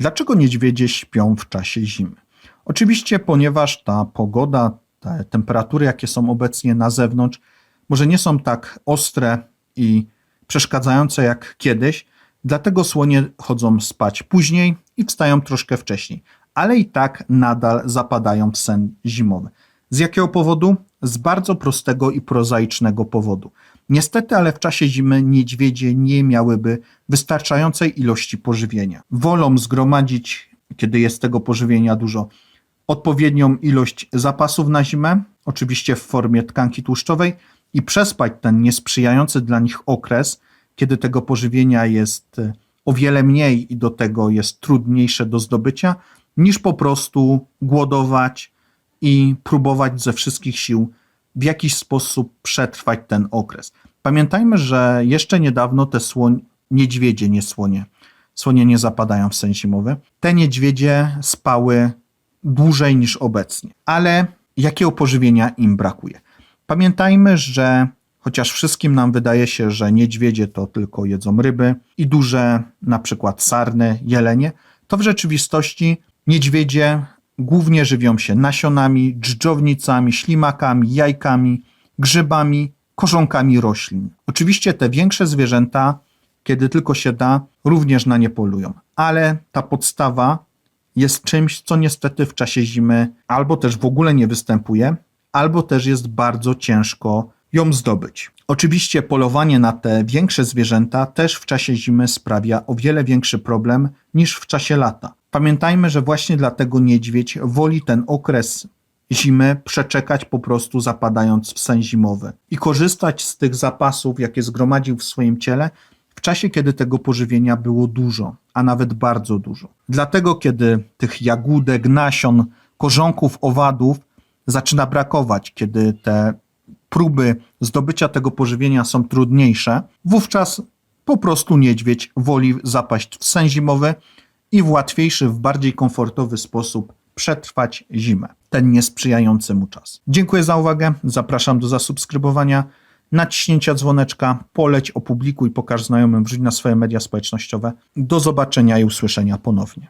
Dlaczego niedźwiedzie śpią w czasie zimy? Oczywiście, ponieważ ta pogoda, te temperatury, jakie są obecnie na zewnątrz, może nie są tak ostre i przeszkadzające jak kiedyś, dlatego słonie chodzą spać później i wstają troszkę wcześniej, ale i tak nadal zapadają w sen zimowy. Z jakiego powodu? Z bardzo prostego i prozaicznego powodu. Niestety, ale w czasie zimy niedźwiedzie nie miałyby wystarczającej ilości pożywienia. Wolą zgromadzić, kiedy jest tego pożywienia dużo, odpowiednią ilość zapasów na zimę, oczywiście w formie tkanki tłuszczowej, i przespać ten niesprzyjający dla nich okres, kiedy tego pożywienia jest e, o wiele mniej i do tego jest trudniejsze do zdobycia, niż po prostu głodować i próbować ze wszystkich sił w jakiś sposób przetrwać ten okres. Pamiętajmy, że jeszcze niedawno te słoń, niedźwiedzie, nie słonie, słonie nie zapadają w sen zimowy, te niedźwiedzie spały dłużej niż obecnie. Ale jakiego pożywienia im brakuje? Pamiętajmy, że chociaż wszystkim nam wydaje się, że niedźwiedzie to tylko jedzą ryby i duże, na przykład sarny, jelenie, to w rzeczywistości niedźwiedzie głównie żywią się nasionami, dżdżownicami, ślimakami, jajkami, grzybami, korzonkami roślin. Oczywiście te większe zwierzęta, kiedy tylko się da, również na nie polują, ale ta podstawa jest czymś, co niestety w czasie zimy albo też w ogóle nie występuje, albo też jest bardzo ciężko ją zdobyć. Oczywiście polowanie na te większe zwierzęta też w czasie zimy sprawia o wiele większy problem niż w czasie lata. Pamiętajmy, że właśnie dlatego niedźwiedź woli ten okres zimy przeczekać po prostu zapadając w sen zimowy i korzystać z tych zapasów, jakie zgromadził w swoim ciele w czasie, kiedy tego pożywienia było dużo, a nawet bardzo dużo. Dlatego, kiedy tych jagódek, nasion, korzonków, owadów zaczyna brakować, kiedy te próby zdobycia tego pożywienia są trudniejsze, wówczas po prostu niedźwiedź woli zapaść w sen zimowy i w łatwiejszy, w bardziej komfortowy sposób przetrwać zimę, ten niesprzyjający mu czas. Dziękuję za uwagę, zapraszam do zasubskrybowania, naciśnięcia dzwoneczka, poleć, opublikuj, pokaż znajomym, wrzuć na swoje media społecznościowe. Do zobaczenia i usłyszenia ponownie.